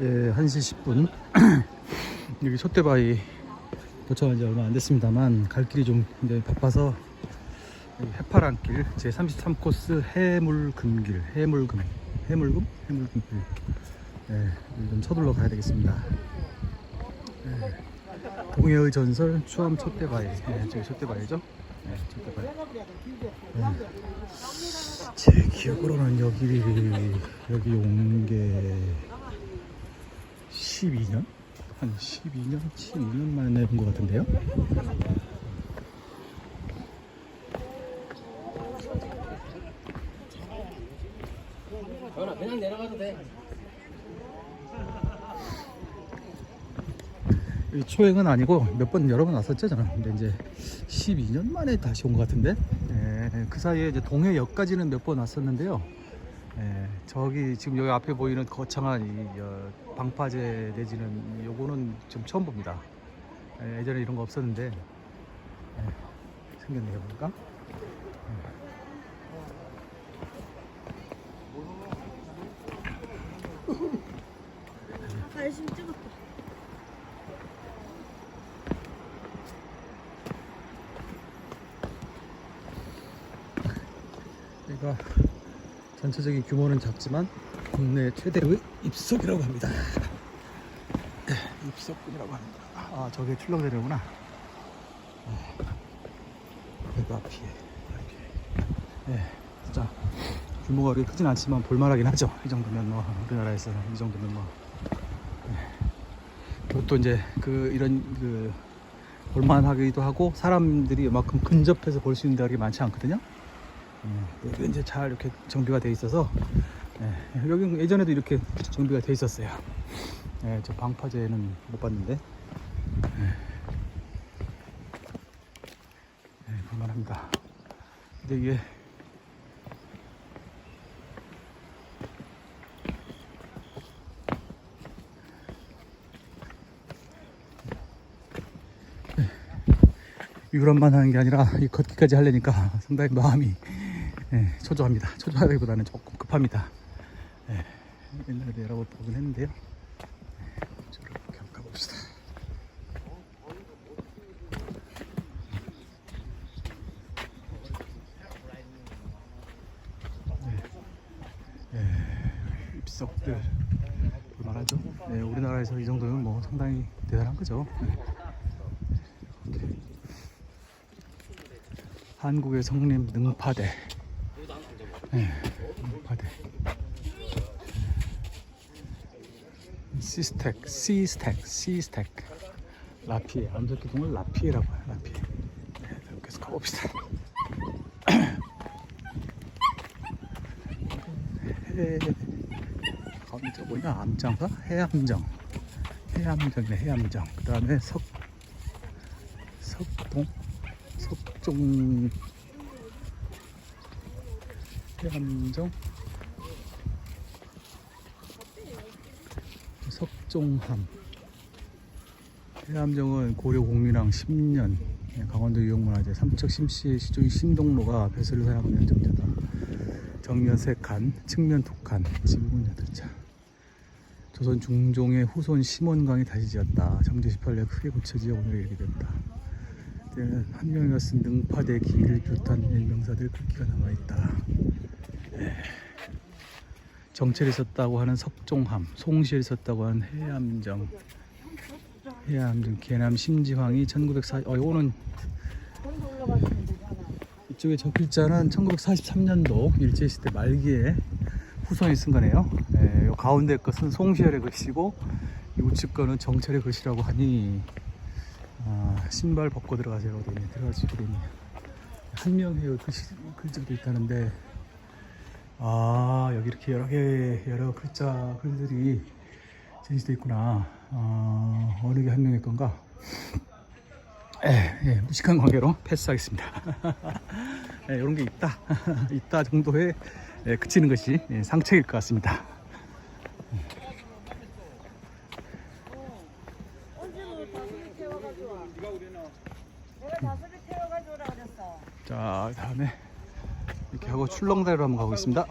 예, 1시 10분. 여기 솥대바위 도착한 지 얼마 안 됐습니다만 갈 길이 좀 굉장히 바빠서 해파랑길 제 33코스 해물금길 해물금 해물금 해물금길 예, 좀 서둘러 가야 되겠습니다. 예, 동해의 전설 추암 촛대바위 예, 저기 촛대바위죠? 예, 촛대바위. 예. 제 기억으로는 여기 여기 온게 12년? 한 12년, 12년 만에 온것 같은데요? 전화 그냥 내려가도 돼. 이 초행은 아니고 몇 번 여러 번 왔었죠 저는 근데 이제 12년 만에 다시 온 것 같은데 예, 그 사이에 이제 동해역까지는 몇 번 왔었는데요 예, 저기 지금 여기 앞에 보이는 거창한 이 어, 방파제 내지는 요거는 지금 처음 봅니다 예, 예전에 이런 거 없었는데 예, 생겼네요 보니까 열심히 찍었다. 여기가 전체적인 규모는 작지만 국내 최대의 입석이라고 합니다. 네, 입석이라고 합니다. 아 저게 출렁대로구나. 여기가 피해. 네, 진짜 규모가 그렇게 크진 않지만 볼만하긴 하죠. 이 정도면 뭐 우리나라에서는 이 정도면 뭐. 네. 그것도 이제 그 이런 그 볼만하기도 하고 사람들이 이만큼 근접해서 볼 수 있는 데가 많지 않거든요. 음, 여기 이제 잘 이렇게 정비가 돼 있어서 예, 여기 예전에도 이렇게 정비가 돼 있었어요. 예, 저 방파제는 못 봤는데 예, 예, 볼만합니다. 근데 이게 유람만 하는 게 아니라 이 걷기까지 하려니까 상당히 마음이 예, 초조합니다. 초조하기보다는 조금 급합니다. 예, 옛날에 여러 번 보긴 했는데요. 예, 예, 입석들 볼만하죠? 예, 우리나라에서 이 정도면 뭐 상당히 대단한 거죠. 예. 한국의 성림 능파대. 네, 능파대. 시스텍, 시스텍, 시스텍. 라피에, 암석기둥을 라피에라고 해요, 라피에. 네, 계속 가봅시다. 저 뭐냐, 암장가? 해암정. 해암정이네, 해암정. 그 다음에 석, 석동? 석종 해암정 석종함. 해암정은 고려 공민왕 10년. 예, 강원도 유형문화재 삼척 심씨 시중 신동로가 배설을 사용하는 연정자다. 정면 3칸 측면 2칸 지붕은 8차. 조선 중종의 후손 심원강이 다시 지었다. 정제 18년 크게 고쳐지어 오늘 이렇게 됐다. 때는 한 명이가 쓴 능파대 기를 비롯한 일명사들 글귀가 남아있다. 예. 정체를 썼다고 하는 석종함, 송시를 썼다고 하는 해암정, 해암정, 계남 심지황이 1940, 어, 이거는 이쪽에 저 글자는 1943년도 일제시대 말기에 후손이 쓴 거네요. 예, 요 가운데 것은 송시열의 글씨고 이 우측 거는 정철의 글씨라고 하니 아, 신발 벗고 들어가세요. 어디 들어가시고 되니 한명해요 글씨 글자도 있다는데 아 여기 이렇게 여러 개 여러 글자 글들이 제시돼 있구나. 아, 어느 게 한 명일 건가? 예, 예, 무식한 관계로 패스하겠습니다. 예, 이런 게 있다, 있다 정도에 예, 그치는 것이 예, 상책일 것 같습니다. 자, 다음에 이렇게 하고 출렁다리로 한번 가보겠습니다.